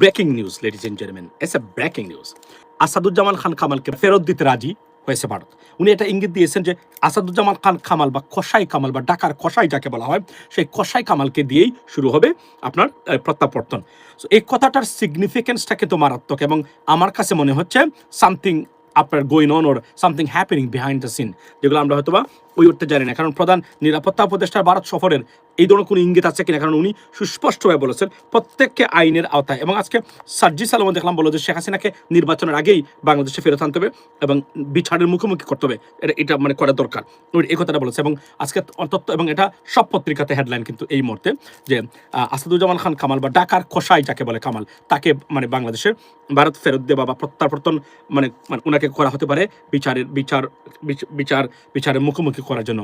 Breaking news ladies and gentleman as a breaking news Asaduzzaman Khan কামালকে ফেরত দিতে রাজি হয়েছে ভারত। উনি এটা ইঙ্গিত দিয়েছেন যে আসাদুজ্জামান খান কামাল বা কসাই কামাল বা ডাকার কসাই যাকে বলা হয়, সেই কসাই কামালকে দিয়েই শুরু হবে আপনার প্রত্যাবর্তন। সো এই কথাটার সিগনিফিকেন্সটা কিন্তু মারাত্মক এবং আমার কাছে মনে হচ্ছে সামথিং আপনার going on or something happening behind the scene যেগুলো আমরা হয়তো বা ওই উঠতে জানি না। কারণ প্রধান নিরাপত্তা উপদেষ্টার ভারত সফরের এই ধরনের কোনো ইঙ্গিত আছে কিনা, কারণ উনি সুস্পষ্টভাবে বলেছেন প্রত্যেককে আইনের আওতায়। এবং আজকে সার্জি সালমান দেখলাম বলো যে শেখ হাসিনাকে নির্বাচনের আগেই বাংলাদেশে ফেরত আনতে হবে এবং বিচারের মুখোমুখি করতে হবে। এটা এটা মানে করা দরকার। এই কথাটা বলেছে। এবং আজকে অন্তত এবং এটা সব পত্রিকাতে হেডলাইন কিন্তু এই মুহূর্তে যে আসাদুজ্জামান খান কামাল বা ডাকার খোসাই যাকে বলে কামাল, তাকে মানে বাংলাদেশের ভারত ফেরত দেওয়া বা প্রত্যাবর্তন মানে মানে ওনাকে করা হতে পারে। বিচারের বিচার বিচ- বিচার বিচারের মুখোমুখি করার জন্য।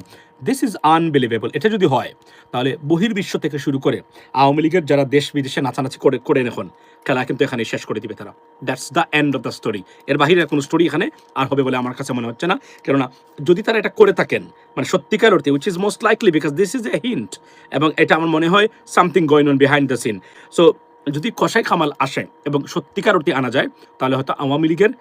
দিস ইজ আনবিলিভেবল এটা যদি হয়, তাহলে বহির্বিশ্ব থেকে শুরু করে আওয়ামী লীগের যারা দেশ বিদেশে নাচানাচি করে করে এখন, খেলা কিন্তু এখানে শেষ করে দিবে তারা। That's the end of the story এর বাহিরে কোনো স্টোরি এখানে আর হবে বলে আমার কাছে মনে হচ্ছে না। কেননা, যদি তারা এটা করে থাকেন মানে সত্যিকার অর্থে which is most likely because this is a hint এবং এটা আমার মনে হয় something going on behind the scene so যদি কষাই খামাল আসে এবং সত্যিকার অর্থে আনা যায়, তাহলে হয়তো আওয়ামী লীগের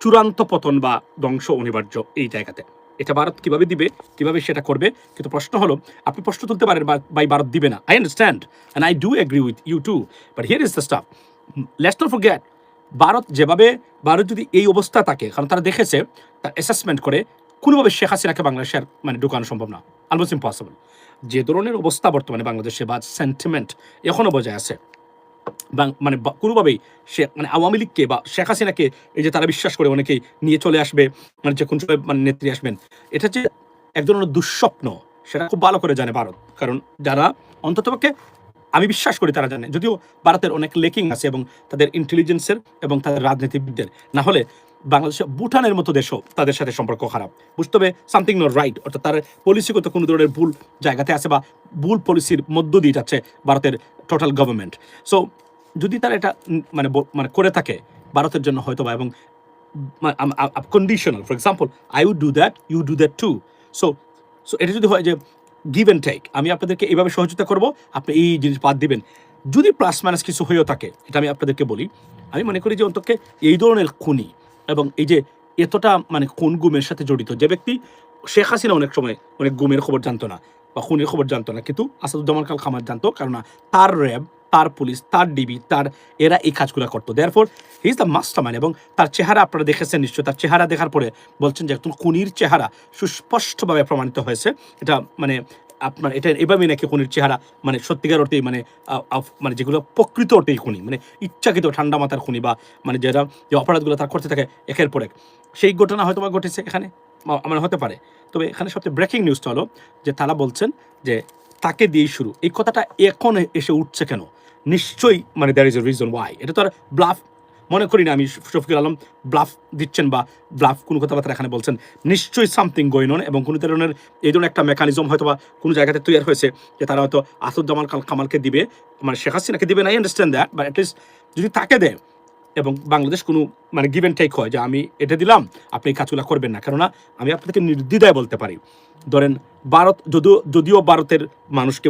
চূড়ান্ত পতন বা ধ্বংস অনিবার্য এই জায়গাতে। এটা ভারত কীভাবে দিবে, কীভাবে সেটা করবে? কিন্তু প্রশ্ন হলো, আপনি প্রশ্ন তুলতে পারেন বাই ভারত দিবে না। I understand and I do agree with you too but here is the stuff let's not forget Bharat যেভাবে, ভারত যদি এই অবস্থা থাকে, কারণ তারা দেখেছে, তার অ্যাসেসমেন্ট করে, কোনোভাবে শেখ হাসিনাকে বাংলাদেশের মানে ঢুকানো সম্ভব না। অলমোস্ট ইম্পসিবল যে ধরনের অবস্থা বর্তমানে বাংলাদেশে বা সেন্টিমেন্ট এখনও বজায় আছে মানে কোনোভাবেই সে মানে আওয়ামী লীগকে বা শেখ হাসিনাকে এই যে তারা বিশ্বাস করে অনেকেই নিয়ে চলে আসবে মানে যে কোন সময় মানে নেত্রী আসবেন, এটা যে এক ধরনের দুঃস্বপ্ন। সেটা খুব ভালো করে জানে ভারত। কারণ যারা অন্ততপক্ষে আমি বিশ্বাস করি তারা জানে। যদিও ভারতের অনেক লেকিং আছে এবং তাদের ইন্টেলিজেন্সের এবং তাদের রাজনীতিবিদদের। না হলে বাংলাদেশে ভুটানের মতো দেশও তাদের সাথে সম্পর্ক খারাপ। বুঝতে হবে সামথিং নট রাইট অর্থাৎ তার পলিসিগত কোনো ধরনের ভুল জায়গাতে আছে বা ভুল পলিসির মধ্য দিয়ে যাচ্ছে ভারতের টোটাল গভর্নমেন্ট সো যদি তারা এটা মানে মানে করে থাকে ভারতের জন্য হয়তো বা এবং conditional for example I would do that you do that too so so এটা যদি হয় যে গিভ অ্যান্ড টেক আমি আপনাদেরকে এইভাবে সহযোগিতা করব, আপনি এই জিনিস বাদ দিবেন। যদি প্লাস মাইনাস কিছু হয়েও থাকে, এটা আমি আপনাদেরকে বলি, আমি মনে করি যে অন্তকে এই ধরনের খুনি এবং এই যে এতটা মানে খুন গুমের সাথে জড়িত যে ব্যক্তি, শেখ হাসিনা অনেক সময় অনেক গুমের খবর জানতো না বা খুনের খবর জানতো না। কিন্তু আসাদুজ্জামান কাল খামার জানতো কারণ তার র্যাব, তার পুলিশ, তার ডিবি, তার, এরা এই কাজগুলো করতো। Therefore he is the master এবং তার চেহারা আপনারা দেখেছেন নিশ্চয় তার চেহারা দেখার পরে বলছেন যে একজন খুনির চেহারা সুস্পষ্টভাবে প্রমাণিত হয়েছে। এটা মানে আপনার এটা এভাবে নাকি খুনির চেহারা মানে সত্যিকার অর্থেই মানে মানে যেগুলো প্রকৃত অর্থেই খুনি মানে ইচ্ছাকৃত ঠান্ডা মাথার খুনি বা মানে যেটা যে অপরাধগুলো তার করতে থাকে একের পর এক। সেই ঘটনা হয়তো বা ঘটেছে এখানে মানে হতে পারে। তবে এখানে সবচেয়ে ব্রেকিং নিউজটা হলো যে তারা বলছেন যে তাকে দিয়েই শুরু। এই কথাটা এখন এসে উঠছে কেন? নিশ্চয়ই মানে there is a reason why এটা তো আর ব্লাফ মনে করি না, আমি শফিকুল আলম ব্লাফ দিচ্ছেন বা ব্লাফ কোনো কথাবার্তা এখানে বলছেন। নিশ্চয়ই সামথিং গোয়িং অন এবং কোনো ধরনের এই ধরনের একটা মেকানিজম হয়তো বা কোনো জায়গাতে তৈরি হয়েছে যে তারা হয়তো আসাদুজ্জামান কাল কামালকে দিবে মানে শেখ হাসিনাকে দিবে না আন্ডারস্ট্যান্ড দ্যাট বাট অ্যাটলিস্ট যদি তাকে দেয় এবং বাংলাদেশ কোনো মানে গিভ অ্যান্ড টেক হয় যে আমি এটা দিলাম, আপনি এই কাজগুলো করবেন না। কেননা আমি আপনাদেরকে নির্দ্বিধায় বলতে পারি। ধরেন ভারত, যদিও যদিও ভারতের মানুষকে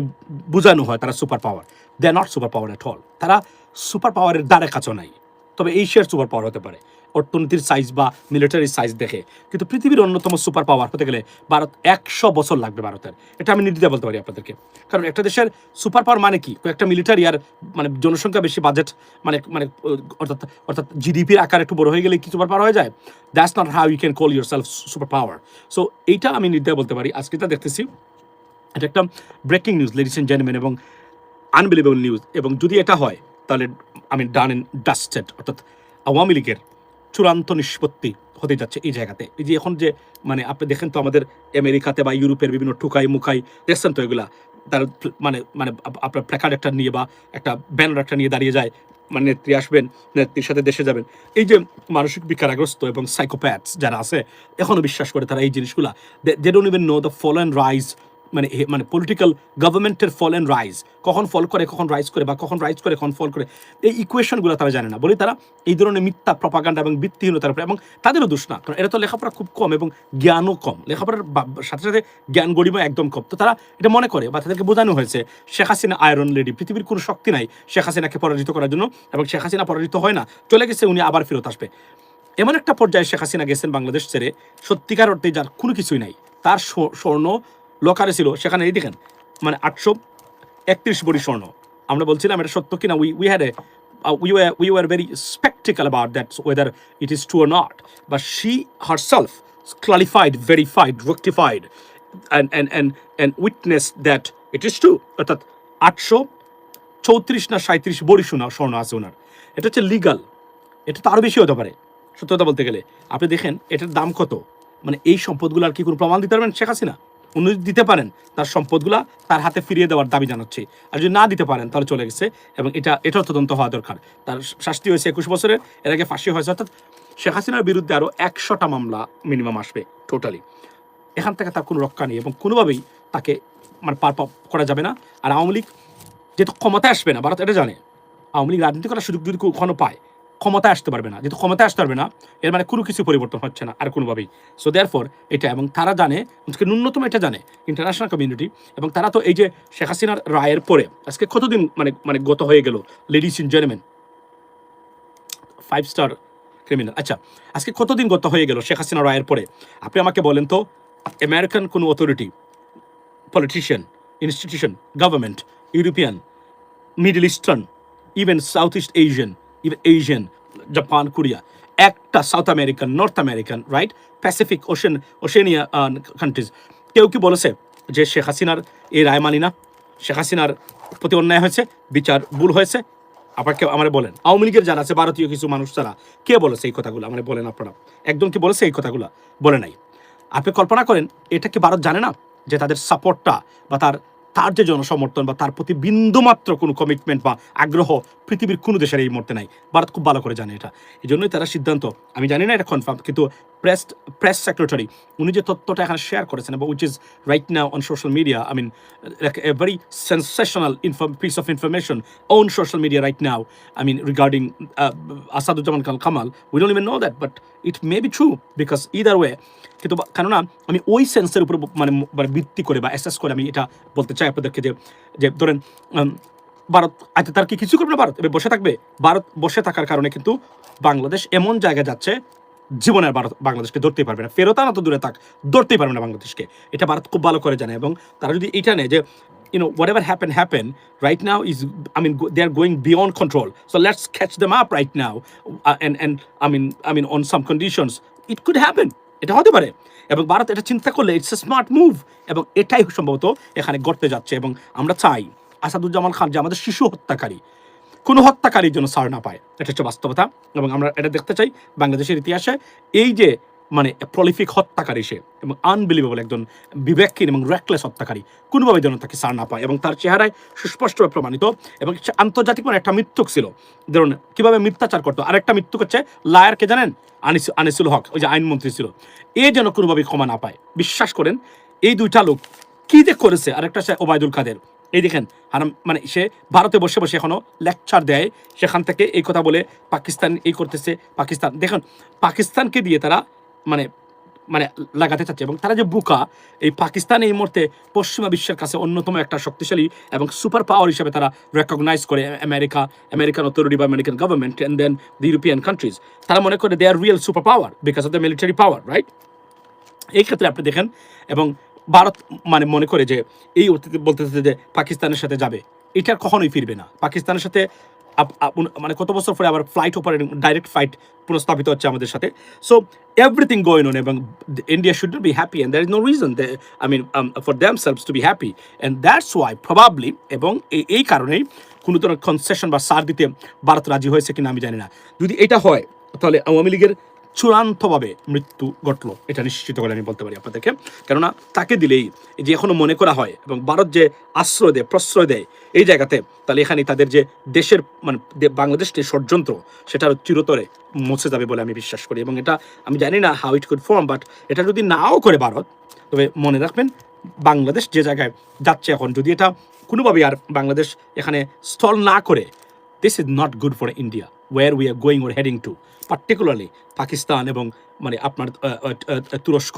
বোঝানো হয় তারা super power they are not super power at all তারা সুপার পাওয়ারের দ্বারে কাছেও নাই। তবে এশিয়ার সুপার পাওয়ার হতে পারে। অর্থনীতির সাইজ বা মিলিটারি সাইজ দেখে। কিন্তু পৃথিবীর অন্যতম সুপার পাওয়ার হতে গেলে ভারত একশো বছর লাগবে ভারতের। এটা আমি নির্দ্বিধায় বলতে পারি আপনাদেরকে। কারণ একটা দেশের সুপার পাওয়ার মানে কি? একটা মিলিটারি আর মানে জনসংখ্যা বেশি বাজেট মানে মানে অর্থাৎ অর্থাৎ জিডিপির আকার একটু বড় হয়ে গেলে কি সুপার পাওয়ার হয়ে যায়? That's not how you can call yourself super power so এইটা আমি নির্দ্বিধায় বলতে পারি। আজকে তা দেখতেছি, এটা একটা breaking news ladies and gentleman এবং আনবিলিভেবল নিউজ এবং যদি এটা হয়, তাহলে আমি ডান এন্ড ডাস্টেড অর্থাৎ আওয়ামী লীগের চূড়ান্ত নিষ্পত্তি হতে যাচ্ছে এই জায়গাতে। এই যে এখন যে মানে আপনি দেখেন তো আমাদের আমেরিকাতে বা ইউরোপের বিভিন্ন টুকাই মুকাই দেখছেন তো এগুলা? তার মানে মানে আপনার প্ল্যাকার্ড একটা নিয়ে বা একটা ব্যানার একটা নিয়ে দাঁড়িয়ে যায় মানে নেত্রী আসবেন, নেত্রীর সাথে দেশে যাবেন। এই যে মানসিক বিকারগ্রস্ত এবং সাইকোপ্যাথস যারা আছে এখনও বিশ্বাস করে তারা এই জিনিসগুলা they don't even know the fall and rise মানে মানে পলিটিক্যাল গভর্নমেন্টের ফল অ্যান্ড রাইজ কখন ফল করে, কখন রাইজ করে, বা কখন রাইজ করে, কখন ফল করে। এই ইকুয়েশনগুলো তারা জানে না। বলে তারা এই ধরনের মিথ্যা প্রপাগান্ডা এবং ভিত্তিহীনতার উপরে, এবং তাদেরও দোষ না। কারণ এটা তো লেখাপড়া খুব কম এবং জ্ঞানও কম। লেখাপড়ার সাথে সাথে জ্ঞান গরিমা একদম কম। তো তারা এটা মনে করে বা তাদেরকে বোঝানো হয়েছে, শেখ হাসিনা আয়রন লেডি পৃথিবীর কোনো শক্তি নাই শেখ হাসিনাকে পরাজিত করার জন্য, এবং শেখ হাসিনা পরাজিত হয় না। চলে গেছে উনি, আবার ফেরত আসবে। এমন একটা পর্যায়ে শেখ হাসিনা গেছেন বাংলাদেশ ছেড়ে। সত্যিকার অর্থে যার কোনো কিছুই নাই। তার স্বর্ণ লকারে ছিল, সেখানে এই দেখেন মানে আটশো একত্রিশ বড়ি স্বর্ণ। আমরা বলছিলাম এটা সত্য কিনা we we had a we were we were very sceptical about that whether it is true or not বা she herself clarified, verified, rectified, and and and and witnessed that it is true. অর্থাৎ আটশো চৌত্রিশ না সাঁত্রিশ বড়ি সোনা, স্বর্ণ আছে ওনার। এটা হচ্ছে লিগাল এটা তো আরও বেশি হতে পারে, সত্য কথা বলতে গেলে। আপনি দেখেন, এটার দাম কত? মানে এই সম্পদগুলো আর কি কোনো প্রমাণ দিতে পারবেন? শেখ হাসিনা? উনি দিতে পারেন, তার সম্পদগুলা তার হাতে ফিরিয়ে দেওয়ার দাবি জানাচ্ছে। আর যদি না দিতে পারেন, তাহলে চলে গেছে এবং এটা, এটাও তদন্ত হওয়া দরকার। তার শাস্তি হয়েছে একুশ বছরের, এর আগে ফাঁসি হয়েছে, অর্থাৎ শেখ হাসিনার বিরুদ্ধে আরও একশোটা মামলা মিনিমাম আসবে টোটালি। এখান থেকে তার কোনো রক্ষা নেই এবং কোনোভাবেই তাকে মানে পার করা যাবে না। আর আওয়ামী লীগ যেহেতু ক্ষমতায় আসবে না, ভারত এটা জানে। আওয়ামী লীগ রাজনীতি করার সুযোগ যদি কখনো পায় ক্ষমতায় আসতে পারবে না। যেহেতু ক্ষমতায় আসতে পারবে না, এর মানে কোনো কিছু পরিবর্তন হচ্ছে না আর কোনোভাবেই। সো দেয়ার ফর এটা এবং তারা জানে, আজকে ন্যূনতম এটা জানে ইন্টারন্যাশনাল কমিউনিটি এবং তারা তো এই যে শেখ হাসিনার রায়ের পরে, আজকে কতদিন মানে মানে গত হয়ে গেল? Ladies and gentleman five star criminal আচ্ছা আজকে কতদিন গত হয়ে গেল শেখ হাসিনা রায়ের পরে? আপনি আমাকে বলেন তো আমেরিকান কোনো authority politician institution government European middle eastern even south east Asian even Asian, Japan, Korea, একটা South American, North American right Pacific Ocean Oceania countries কেউ কি বলেছে যে শেখ হাসিনার এই রায় মানি না? শেখ হাসিনার প্রতি অন্যায় হয়েছে, বিচার ভুল হয়েছে? আবার কেউ আমার বলেন। আওয়ামী লীগের যারা আছে, ভারতীয় কিছু মানুষ তারা, কে বলেছে এই কথাগুলো? আমার বলেন আপনারা। একদম কি বলেছে এই কথাগুলো? বলে নাই। আপনি কল্পনা করেন, এটা কি ভারত জানে না যে তাদের সাপোর্টটা বা তার তার যে জনসমর্থন বা তার প্রতি বিন্দুমাত্র কোনো কমিটমেন্ট বা আগ্রহ পৃথিবীর কোনো দেশের এই মুহূর্তে নাই। ভারত খুব ভালো করে জানে এটা। এই জন্যই তারা সিদ্ধান্ত, আমি জানি না এটা কনফার্ম কিন্তু প্রেস প্রেস সেক্রেটারি উনি যে তথ্যটা এখানে শেয়ার করেছেন এবং which is right now on social media I mean a very sensational piece of information on social media right now I mean regarding Asaduzzaman Khan Kamal we don't even know that but it may be true because either way কিন্তু কেননা, আমি ওই সেন্সের উপর মানে মানে ভিত্তি করে বা অ্যাসেস করে আমি এটা বলতে চাই আপনাদেরকে যে যে ধরেন ভারত আচ্ছা তার কি কিছু করবে না ভারত? এবার বসে থাকবে। ভারত বসে থাকার কারণে কিন্তু বাংলাদেশ এমন জায়গায় যাচ্ছে ভারত বাংলাদেশকে ধরতেই পারবে না। ফেরত আনা তো দূরে থাক ধরতেই পারবে না বাংলাদেশকে। এটা ভারত খুব ভালো করে জানে এবং তারা যদি এটা নেয় যে whatever happen happen right now is i mean go- they are going beyond control. So let's catch them up right now uh, and and i mean i mean on some conditions. It could happen. এটা হতে পারে। এবং ভারত এটা চিন্তা করলে it's a smart move এবং এটাই সম্ভবত এখানে ঘটতে যাচ্ছে এবং আমরা চাই আসাদুজ্জামান খান যে আমাদের শিশু হত্যাকারী কোনো হত্যাকারীর জন্য সার না পায়। এটা হচ্ছে বাস্তবতা। এবং আমরা এটা দেখতে চাই বাংলাদেশের ইতিহাসে এই যে মানে প্রলিফিক হত্যাকারী সে এবং আনবিলিভেবল একজন বিবেকহীন এবং র্যাকলেস হত্যাকারী কোনোভাবে যেন তাকে সার না পায় এবং তার চেহারায় সুস্পষ্টভাবে প্রমাণিত এবং আন্তর্জাতিক মানে একটা মৃত্যুক ছিল। ধরুন, কীভাবে মিথ্যাচার করতো? আরেকটা মৃত্যুক হচ্ছে লায়ারকে জানেন? আনিস, আনিসুল হক, ওই যে আইনমন্ত্রী ছিল। এ যেন কোনোভাবেই ক্ষমা না পায়। বিশ্বাস করেন, এই দুইটা লোক কী যে করেছে? আরেকটা সে ওবায়দুল কাদের। এই দেখেন, হারাম মানে সে ভারতে বসে বসে এখনও লেকচার দেয়। সেখান থেকে এই কথা বলে পাকিস্তান এই করতেছে, পাকিস্তান। দেখুন, পাকিস্তানকে দিয়ে তারা মানে মানে লাগাতে চাচ্ছে এবং তারা যে বুকা, এই পাকিস্তান এই মুহূর্তে পশ্চিমা বিশ্বের কাছে অন্যতম একটা শক্তিশালী এবং সুপার পাওয়ার হিসেবে তারা রেকগনাইজ করে আমেরিকা আমেরিকান অথরিটি বা American government and then the European countries তারা মনে করে they are real super power because of the military power right এই ক্ষেত্রে আপনি দেখেন এবং ভারত মানে মনে করে যে, এই বলতেছে যে পাকিস্তানের সাথে যাবে। এটা কখনোই ফিরবে না। পাকিস্তানের সাথে মানে কত বছর পরে আবার ফ্লাইট অপারেটিং ডাইরেক্ট ফ্লাইট পুনঃস্থাপিত হচ্ছে আমাদের সাথে। সো এভরিথিং গোয়েন অন এবং India should be happy and there is no reason they I mean for themselves to be happy and that's why probably এবং এই কারণেই কোনো ধরনের কনসেশন বা সার দিতে ভারত রাজি হয়েছে কিনা আমি জানি না। যদি এটা হয়, তাহলে আওয়ামী লীগের চূড়ান্তভাবে মৃত্যু ঘটলো। এটা নিশ্চিত করে আমি বলতে পারি আপনাদেরকে। কেননা তাকে দিলেই যে এখনও মনে করা হয় এবং ভারত যে আশ্রয় দেয়, প্রশ্রয় দেয়, এই জায়গাতে তাহলে এখানে তাদের যে দেশের মানে দে- বাংলাদেশ যে ষড়যন্ত্র সেটার চিরতরে মুছে যাবে বলে আমি বিশ্বাস করি এবং এটা আমি জানি না how it could form but এটা যদি নাও করে ভারত, তবে মনে রাখবেন বাংলাদেশ যে জায়গায় যাচ্ছে এখন, যদি এটা কোনোভাবেই আর বাংলাদেশ এখানে স্থল না করে this is not good for India where we are going or heading to particularly Pakistan এবং মানে আপনার তুরস্ক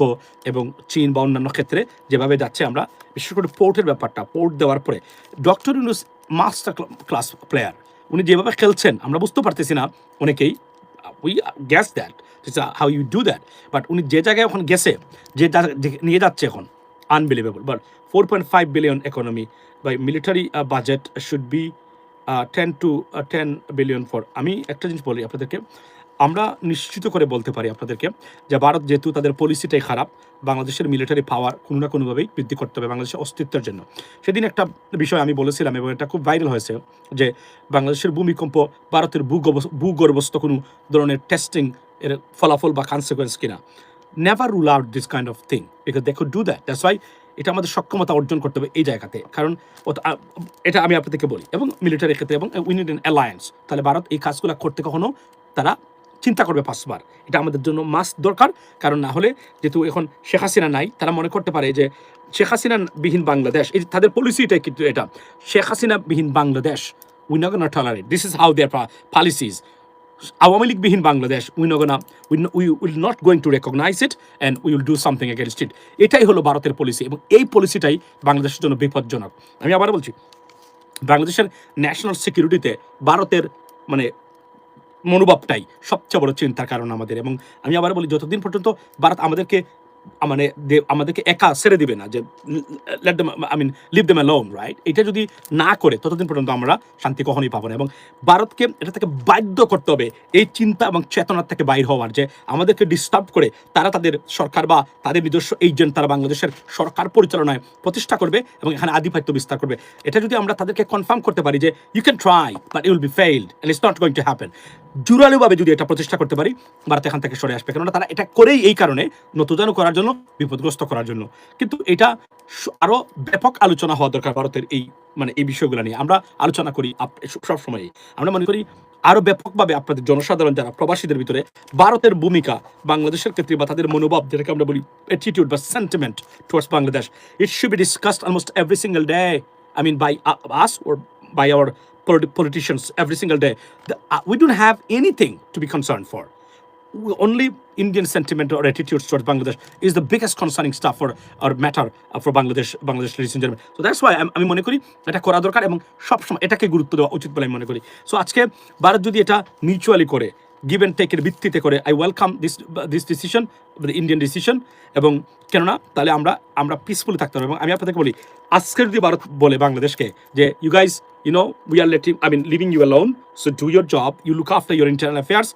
এবং চীন বা অন্যান্য ক্ষেত্রে যেভাবে যাচ্ছে আমরা, বিশেষ করে পোর্টের ব্যাপারটা, পোর্ট দেওয়ার পরে, doctor Yunus master class player, উনি যেভাবে খেলছেন, আমরা বুঝতে পারতেছি না অনেকেই we guess that how you do that but উনি যে জায়গায় এখন গেছে, যে নিয়ে যাচ্ছে এখন unbelievable but four point five billion economy by military budget should be ten to ten billion for আমি একটা জিনিস বলি আপনাদেরকে আমরা নিশ্চিত করে বলতে পারি আপনাদেরকে যে ভারত যেহেতু তাদের পলিসিটাই খারাপ, বাংলাদেশের মিলিটারি পাওয়ার কোনো না কোনোভাবেই বৃদ্ধি করতে হবে বাংলাদেশের অস্তিত্বের জন্য। সেদিন একটা বিষয় আমি বলেছিলাম এবং এটা খুব ভাইরাল হয়েছে যে বাংলাদেশের ভূমিকম্প ভারতের ভূগর্ভ- ভূগর্ভস্থ কোনো ধরনের টেস্টিং এর ফলাফল বা কনসিকোয়েন্স কিনা। Never rule out this kind of thing because দেখো ডু দ্যাট দ্যাটস ওয়াই এটা আমাদের সক্ষমতা অর্জন করতে হবে এই জায়গাতে। কারণ এটা আমি আপনাদেরকে বলি। এবং মিলিটারি ক্ষেত্রে এবং উই নিড অ্যালায়েন্স তাহলে ভারত এই কাজগুলো করতে কখনো তারা চিন্তা করবে পাঁচবার। এটা আমাদের জন্য মাস্ট দরকার। কারণ না হলে যেহেতু এখন শেখ হাসিনা নাই, তারা মনে করতে পারে যে শেখ হাসিনা বিহীন বাংলাদেশ। এই তাদের পলিসিটাই কিন্তু এটা। শেখ হাসিনা বিহীন Bangladesh we not gonna tolerate this is how their policies Awami লীগবিহীন Bangladesh we not gonna we will not going to recognise it and we will do something against it এটাই হলো ভারতের পলিসি এবং এই পলিসিটাই বাংলাদেশের জন্য বিপজ্জনক। আমি আবার বলছি, বাংলাদেশের ন্যাশনাল সিকিউরিটিতে ভারতের মানে মনোভাবটাই সবচেয়ে বড় চিন্তার কারণ আমাদের। এবং আমি আবার বলি যতদিন পর্যন্ত ভারত আমাদেরকে মানে আমাদেরকে একা ছেড়ে দিবে না, যে let them I mean leave them right এটা যদি না করে, ততদিন পর্যন্ত আমরা শান্তি কখনোই পাবো না। এবং ভারতকে এটা থেকে বাধ্য করতে হবে, এই চিন্তা এবং চেতনার থেকে বাইর হওয়ার, যে আমাদেরকে ডিস্টার্ব করে, তারা তাদের সরকার বা তাদের নিজস্ব তারা বাংলাদেশের সরকার পরিচালনায় প্রতিষ্ঠা করবে এবং এখানে আধিপত্য বিস্তার করবে। এটা যদি আমরা তাদেরকে কনফার্ম করতে পারি যে you can try but you'll be failed and it's not going to happen জুরালুভাবে যদি এটা প্রতিষ্ঠা করতে পারি, ভারত এখান থেকে সরে আসবে। কেননা তারা এটা করেই এই কারণে নতুজানু করার জন্য বিপদগ্রস্ত করার জন্য কিন্তু এটা আরও ব্যাপক আলোচনা হওয়া দরকার ভারতের এই মানে এই বিষয়গুলো নিয়ে আমরা আলোচনা করি সব সময় আমরা মনে করি আরও ব্যাপকভাবে আপনাদের জনসাধারণ যারা প্রবাসীদের ভিতরে ভারতের ভূমিকা বাংলাদেশের ক্ষেত্রে বা তাদের মনোভাব যেটাকে আমরা বলি অ্যাটিটিউড বা sentiment towards Bangladesh it should be discussed almost every single day I mean by us or by our single day. The, uh, we don't have anything to be concerned for. Only Indian sentiment or attitudes towards Bangladesh is the biggest concerning stuff for or matter uh, for Bangladesh, Bangladesh ladies and gentlemen. So that's why আমি মনে করি এটা করা দরকার এবং সবসময় এটাকে গুরুত্ব দেওয়া উচিত বলে আমি মনে করি সো আজকে ভারত যদি এটা মিউচুয়ালি করে গিভ অ্যান্ড টেকের ভিত্তিতে করে I welcome this this decision Indian decision এবং কেননা তাহলে আমরা আমরা পিসফুলি থাকতে পারব এবং আমি আপনাদেরকে বলি আজকে যদি ভারত বলে বাংলাদেশকে যে you guys you know we are letting I mean leaving you alone so do your job you look after your internal affairs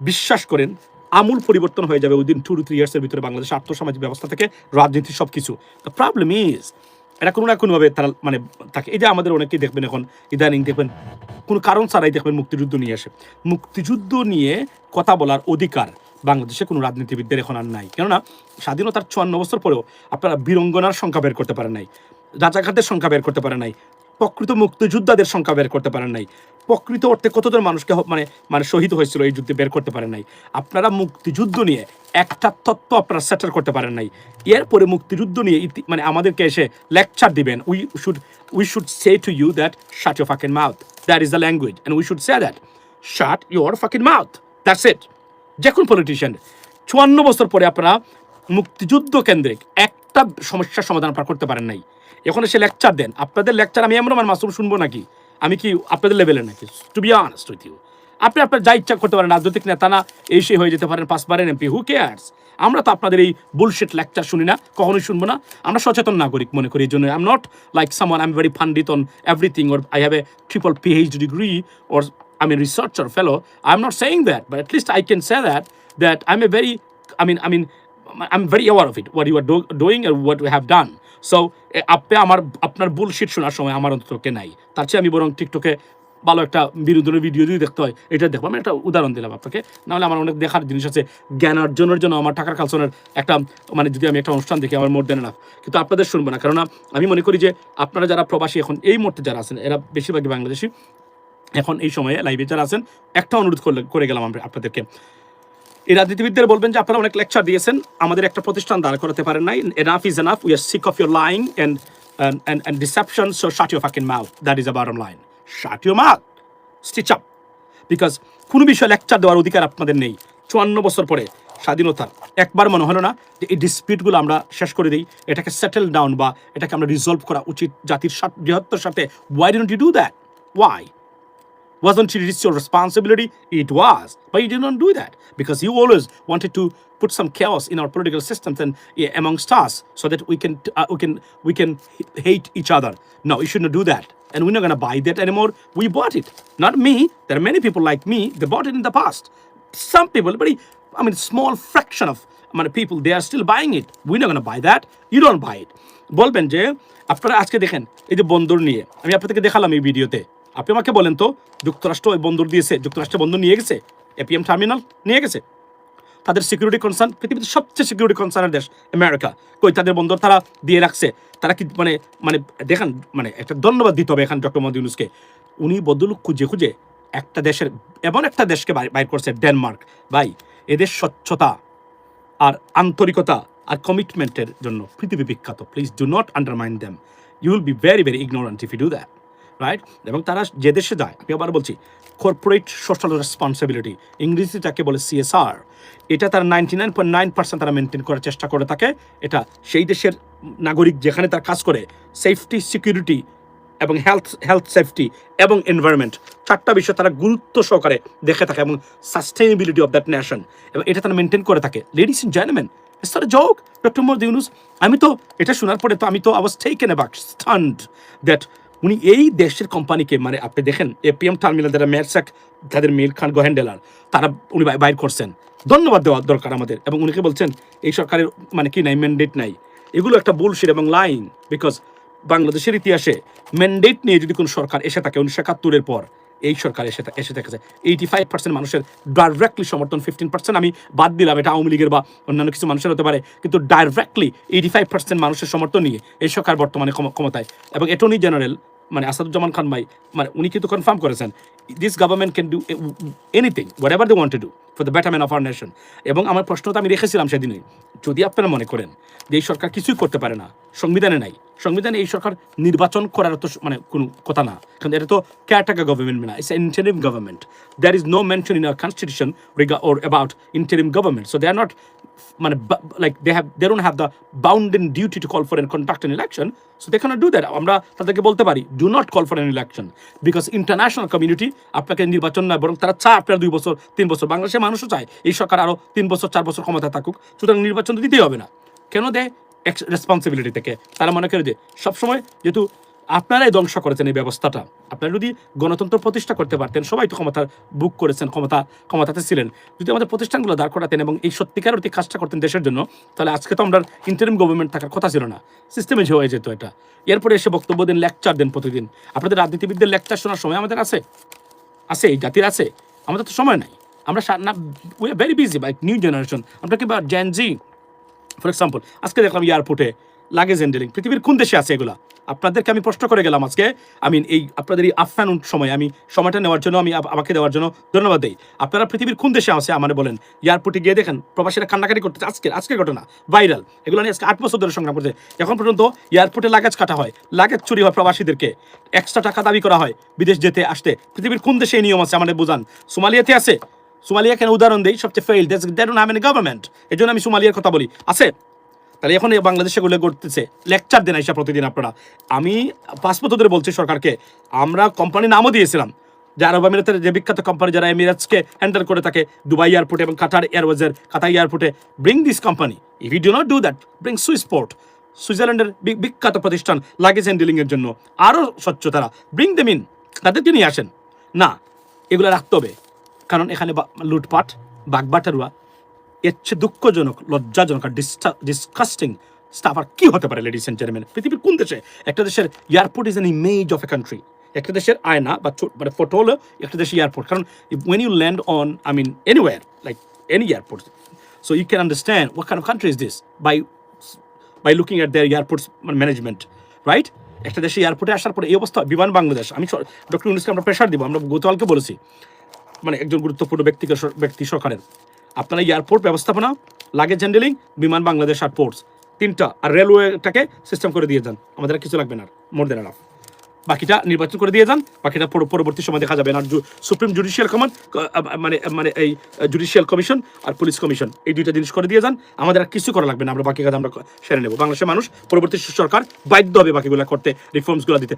বিশ্বাস করেন, আমূল পরিবর্তন হয়ে যাবে উইদিন টু টু থ্রি ইয়ার্সের ভিতরে বাংলাদেশ আর্থসামাজিক ব্যবস্থা থেকে রাজনীতি সব কিছু দ্য প্রবলেম ইজ এটা কোনো না কোনোভাবে তারা মানে থাকে। এই যে আমাদের অনেকেই দেখবেন এখন, ইদানিং দেখবেন, কোনো কারণ ছাড়াই দেখবেন মুক্তিযুদ্ধ নিয়ে আসে। মুক্তিযুদ্ধ নিয়ে কথা বলার অধিকার বাংলাদেশে কোনো রাজনীতিবিদদের এখন আর নাই। কেননা, স্বাধীনতার চুয়ান্ন বছর পরেও আপনারা বীরঙ্গনার সংখ্যা বের করতে পারেন নাই। রাজাঘাটের সংখ্যা বের করতে পারেন নাই। প্রকৃত মুক্তিযোদ্ধাদের সংখ্যা বের করতে পারেন নাই। প্রকৃত অর্থে কতজন মানুষকে মানে মানে শহীদ হয়েছিল এই যুদ্ধে বের করতে পারেন নাই? আপনারা মুক্তিযুদ্ধ নিয়ে একটা তত্ত্ব আপনারা সেটেল করতে পারেন নাই। এরপরে মুক্তিযুদ্ধ নিয়ে মানে আমাদেরকে এসে লেকচার দিবেন। We should we should say to you that shut your fucking mouth that is the language and we should say that shut your fucking mouth that's it যে কোনো পলিটিশিয়ান চুয়ান্ন বছর পরে আপনারা মুক্তিযুদ্ধ কেন্দ্রিক একটা সমস্যার সমাধান আপনারা করতে পারেন নাই। এখন এসে লেকচার দেন। আপনাদের লেকচার আমি এমন আমার মাসুম শুনব নাকি? আমি কি আপনাদের লেভেলে নাকি to be honest with you আপনি আপনার যা ইচ্ছা করতে পারেন রাজনৈতিক নেতা না এই সেই হয়ে যেতে পারেন পাঁচবারের এমপি হু কেয়ার্স আমরা তো আপনাদের এই বুলশেট লেকচার শুনি না কখনোই শুনব না আমরা সচেতন নাগরিক মনে করি এই জন্য আই এম নট লাইক সামান I am very pundit on everything or I have a triple PH degree or I'm a researcher fellow. I'm not saying that, but at least I can say that that I'm a very, I mean, I mean, I'm very aware of it, what you are do- doing and what we have done. So আপনি আমার, আপনার bullshit শোনার সময় আমার অন্ততকে নাই। তার চেয়ে আমি বরং টিকটকে ভালো একটা বিনোদনের ভিডিও যদি দেখতে হয়, এটা দেখব। আমি একটা উদাহরণ দিলাম আপনাকে। নাহলে আমার অনেক দেখার জিনিস আছে। জ্ঞান অর্জনের জন্য আমার টাকার কালচনের একটা মানে যদি আমি একটা অনুষ্ঠান দেখি, আমার মোর দেন না কিন্তু আপনাদের শুনব না। কেননা আমি মনে করি যে, আপনারা যারা প্রবাসী এখন এই মুহূর্তে যারা আছেন, এরা বেশিরভাগই বাংলাদেশি। এখন এই সময়ে লাইভে যারা আছেন, একটা অনুরোধ করে গেলাম আপনাদেরকে। এই রাজনীতিবিদদের বলবেন যে আপনারা অনেক লেকচার দিয়েছেন আমাদের একটা প্রতিষ্ঠান দাঁড় করাতে পারেন নাই enough is enough we are sick of your lying and and deception, so shut your fucking mouth. That is the bottom line. Shut your mouth. Stitch up. Because কোনো বিষয়ে লেকচার দেওয়ার অধিকার আপনাদের নেই চুয়ান্ন বছর পরে স্বাধীনতা একবার মনে হলো না যে এই ডিসপিউটগুলো আমরা শেষ করে দিই এটাকে সেটেল ডাউন বা এটাকে আমরা রিজলভ করা উচিত জাতির বৃহত্তর সাথে why don't you do that why Wasn't it your responsibility? It was. But you did not do that because you always wanted to put some chaos in our political systems and yeah, amongst us so that we can uh, we can we can h- hate each other. No, you shouldn't do that. And we're not going to buy that anymore. We bought it. Not me. There are many people like me. They bought it in the past. Some people, but I mean, small fraction of I mean, people, they are still buying it. We're not going to buy that. You don't buy it. বলবেন যে আপনারা আজকে দেখেন এই যে বন্দর নিয়ে আমি আপনাদেরকে দেখালাম এই ভিডিওতে আপনি আমাকে বলেন তো, যুক্তরাষ্ট্র ওই বন্দর দিয়েছে যুক্তরাষ্ট্র বন্দর নিয়ে গেছে, এপিএম টার্মিনাল নিয়ে গেছে। তাদের সিকিউরিটি কনসার্ন পৃথিবীতে সবচেয়ে সিকিউরিটি কনসার্নের দেশ, আমেরিকা। কই তাদের বন্দর তারা দিয়ে রাখছে? তারা কি মানে মানে দেখান মানে একটা ধন্যবাদ দিতে হবে এখান ডক্টর মোহাম্মদ ইউনুসকে। উনি বদলুক খুঁজে খুঁজে একটা দেশের, এমন একটা দেশকে বাইর করছে, ডেনমার্ক। ভাই, এদের স্বচ্ছতা আর আন্তরিকতা আর কমিটমেন্টের জন্য পৃথিবী বিখ্যাত। Please do not undermine them you will be very very ignorant if you do that right? এবং তারা যে দেশে যায়, আমি আবার বলছি কর্পোরেট সোশ্যাল রেসপন্সিবিলিটি ইংরেজিতে যাকে বলে সিএসআর এটা তার ninety nine point nine percent তারা মেনটেন করার চেষ্টা করে থাকে। এটা সেই দেশের নাগরিক যেখানে তার কাজ করে সেফটি সিকিউরিটি এবং হেলথ হেলথ সেফটি এবং এনভায়রনমেন্ট চারটা বিষয় তারা গুরুত্ব সহকারে দেখে থাকে এবং সাস্টেনেবিলিটি অফ দ্যাট নেশন এবং এটা তারা মেনটেন করে থাকে। Ladies and gentleman not joke doctor Mohammad Yunus আমি তো, এটা শোনার পরে তো আমি তো আওয়াজ টেকেন অ্যাবাক স্টান্ড দ্যাট উনি এই দেশের কোম্পানিকে মানে আপনি দেখেন এপিএম টার্মিনাল যারা মেরসাক যাদের মিল খান গোহেন্ডেলার তারা উনি বাইর করছেন। ধন্যবাদ দেওয়া দরকার আমাদের। এবং উনিকে বলছেন, এই সরকারের মানে কি নাই ম্যান্ডেট নাই। এগুলো একটা বুলশির এবং লাইন বিকজ বাংলাদেশের ইতিহাসে ম্যান্ডেট নিয়ে যদি কোনো সরকার এসে থাকে উনিশশো একাত্তরের পর এই সরকার এসে এসে থেকেছে। এইটি ফাইভ পার্সেন্ট মানুষের ডাইরেক্টলি সমর্থন ফিফটিন পার্সেন্ট আমি বাদ দিলাম, এটা আওয়ামী লীগের বা অন্যান্য কিছু মানুষের হতে পারে, কিন্তু ডাইরেক্টলি এইটি ফাইভ পার্সেন্ট মানুষের সমর্থন নিয়ে এই সরকার বর্তমানে ক্ষমতায়। এবং অ্যাটর্নি জেনারেল মানে আসাদুজ্জামান খান ভাই মানে উনি কিন্তু কনফার্ম করেছেন this government can do anything whatever they want to do for the betterment of our nation এবং আমার প্রশ্নটা আমি রেখেছিলাম সেদিনই, যদি আপনারা মনে করেন যে এই সরকার কিছুই করতে পারে না, সংবিধানে নাই সংবিধানে এই সরকার নির্বাচন করার তো মানে কোনো কথা না। কারণ এটা তো কেয়ারটেকার গভর্নমেন্ট না it's interim government there is no mention in our constitution or about interim government so they are not মানে like they have they don't have the bounden duty to call for an conduct an election so they do that আমরা তাদেরকে বলতে পারি do not call for an election because international community আপনাকে নির্বাচন নয়, বরং তারা চায় আপনার দুই বছর, তিন বছর, বাংলাদেশের মানুষও চায়। এই সরকার আরও তিন বছর, চার বছর ক্ষমতা থাকুক, সুতরাং নির্বাচন তো দিতেই হবে না। কেন দেয়? রেসপন্সিবিলিটি থেকে। তারা মনে করে যে সবসময় যেহেতু আপনারাই ধ্বংস করেছেন এই ব্যবস্থাটা, আপনারা যদি গণতন্ত্র প্রতিষ্ঠা করতে পারতেন, সবাই তো ক্ষমতার বুক করেছেন, ক্ষমতা, ক্ষমতাতে ছিলেন। যদি আমাদের প্রতিষ্ঠানগুলো দাঁড় করাতেন এবং এই সত্যিকার অতি কাজটা করতেন দেশের জন্য, তাহলে আজকে তো আমরা ইন্টারিম গভর্নমেন্ট থাকার কথা ছিল না। সিস্টেমে হয়ে যেত এটা। এরপরে এসে বক্তব্য দিন লেকচার দেন প্রতিদিন। আপনাদের রাজনীতিবিদদের লেকচার শোনার সময় আমাদের আছে? আছে, এই জাতির আছে। আমাদের তো সময় নাই। আমরা very busy by new generation আমরা কি বা জি ফর এক্সাম্পল আজকে দেখলাম এয়ারপোর্টে লাগেজ হ্যান্ডেলিং পৃথিবীর কোন দেশে আছে এগুলা? আপনাদেরকে আমি প্রশ্ন করে গেলাম আজকে। আমি এই আপনাদের এই আফটানুন সময়, আমি সময়টা নেওয়ার জন্য, আমি আমাকে দেওয়ার জন্য ধন্যবাদ দিই। আপনারা পৃথিবীর কোন দেশে আছে, আমার বলেন। এয়ারপোর্টে গিয়ে দেখেন, প্রবাসীরা কান্নাকাটি করতেছে। আজকে আজকের ঘটনা ভাইরাল এগুলো নিয়ে আজকে আট বছর ধরে সংগ্রাম করছে এখন পর্যন্ত এয়ারপোর্টে লাগেজ কাটা হয়। লাগেজ চুরি হয় প্রবাসীদেরকে। এক্সট্রা টাকা দাবি করা হয় বিদেশ যেতে, আসতে। পৃথিবীর কোন দেশে এই নিয়ম আছে আমাদের বোঝান। সোমালিয়াতে আছে? সোমালিয়া কেন উদাহরণ দেই, সবচেয়ে fail they don't have any government এই জন্য আমি সোমালিয়ার কথা বলি। আছে? তাহলে এখন এই বাংলাদেশে গুলো করতেছে লেকচার দেন আইসা প্রতিদিন আপনারা। আমি বছর ধরে বলছি সরকারকে। আমরা কোম্পানির নামও দিয়েছিলাম। যে আরব আমিরাতের যে বিখ্যাত কোম্পানি যারা এমিরাটসকে হ্যান্ডেল করে থাকে দুবাই এয়ারপোর্টে এবং কাতার এয়ারওয়েজের কাতার এয়ারপোর্টে bring this company if you do not do that bring Swissport সুইজারল্যান্ডের বিখ্যাত প্রতিষ্ঠান লাগেজ হ্যান্ডেলিংয়ের জন্য। আরও স্বচ্ছ তারা। ব্রিং দেম ইন তাদেরকে নিয়ে আসেন। না, এগুলো রাখতে হবে। কারণ এখানে লুটপাট, বাগবাটারুয়া, এর চেয়ে দুঃখজনক, লজ্জাজনক আর ডিসকাস্টিং স্টাফ আর কি হতে পারে লেডিস এন্ড জেন্টলম্যান পৃথিবীর কোন দেশে? একটা দেশের airport is an image of a country একটা দেশের আয়না বা মানে ফটো হলো একটা দেশের এয়ারপোর্ট কারণ when you land on I mean anywhere like any airport so you can understand kind of country is this by by looking at their airports management right একটা দেশে এয়ারপোর্টে আসার পরে এই অবস্থা বিমান বাংলাদেশ, আমি ডক্টর ইউনুসকে আমরা প্রেশার দিব, আমরা গতকালকে বলেছি। মানে একজন গুরুত্বপূর্ণ ব্যক্তিকে ব্যক্তি সরকারের। আপনারা এয়ারপোর্ট ব্যবস্থাপনা লাগেজ হ্যান্ডেলিং বিমান বাংলাদেশ আর পোর্টস তিনটা, আর রেলওয়েটাকে সিস্টেম করে দিয়ে যান। আমাদের কিছু লাগবে না মোর দেন আনাফ বাকিটা নির্বাচন করে দিয়ে যান, বাকিটা পর- পরবর্তী সময় দেখা যাবে আর সুপ্রিম জুডিশিয়াল কমান মানে মানে এই জুডিশিয়াল কমিশন আর পুলিশ কমিশন এই দুইটা জিনিস করে দিয়ে যান। আমাদের আর কিছু করা লাগবে না, আমরা বাকি কাজ আমরা সেরে নেব। বাংলাদেশের মানুষ, পরবর্তী সরকার বাধ্য হবে বাকিগুলো করতে রিফর্মসগুলো দিতে।